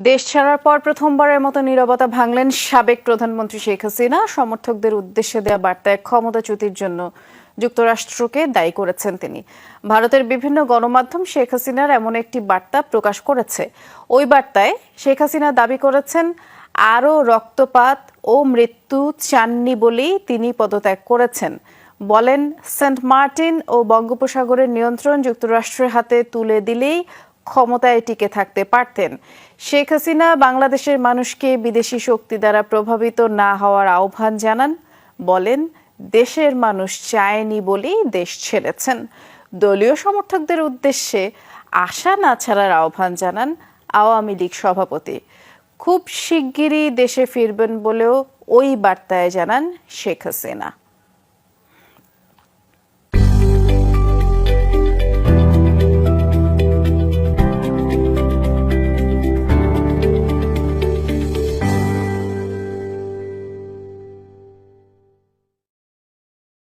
দেশ ছাড়ার পর প্রথমবারের মতো নীরবতা ভাঙলেন সাবেক প্রধানমন্ত্রী শেখ হাসিনা। সমর্থকদের উদ্দেশ্যে দেওয়া বার্তায় ক্ষমতাচ্যুতির জন্য যুক্তরাষ্ট্রকে দায়ী করেছেন তিনি। ভারতের বিভিন্ন গণমাধ্যম শেখ হাসিনার এমন একটি বার্তা প্রকাশ করেছে। ওই বার্তায় শেখ হাসিনা দাবি করেছেন, আরও রক্তপাত ও মৃত্যু চাননি বলেই তিনি পদত্যাগ করেছেন। বলেন, সেন্ট মার্টিন ও বঙ্গোপসাগরের নিয়ন্ত্রণ যুক্তরাষ্ট্রের হাতে তুলে দিলেই ক্ষমতায় টিকে থাকতে পারতেন। শেখ হাসিনা বাংলাদেশের মানুষকে বিদেশি শক্তি দ্বারা প্রভাবিত না হওয়ার আহ্বান জানান, বলেন, দেশের মানুষ চায়নি বলেই দেশ ছেড়েছেন। দলীয় সমর্থকদের উদ্দেশ্যে আশা না ছাড়ার আহ্বান জানান আওয়ামী লীগ সভাপতি। খুব শিগগিরই দেশে ফিরবেন বলেও ওই বার্তায় জানান শেখ হাসিনা।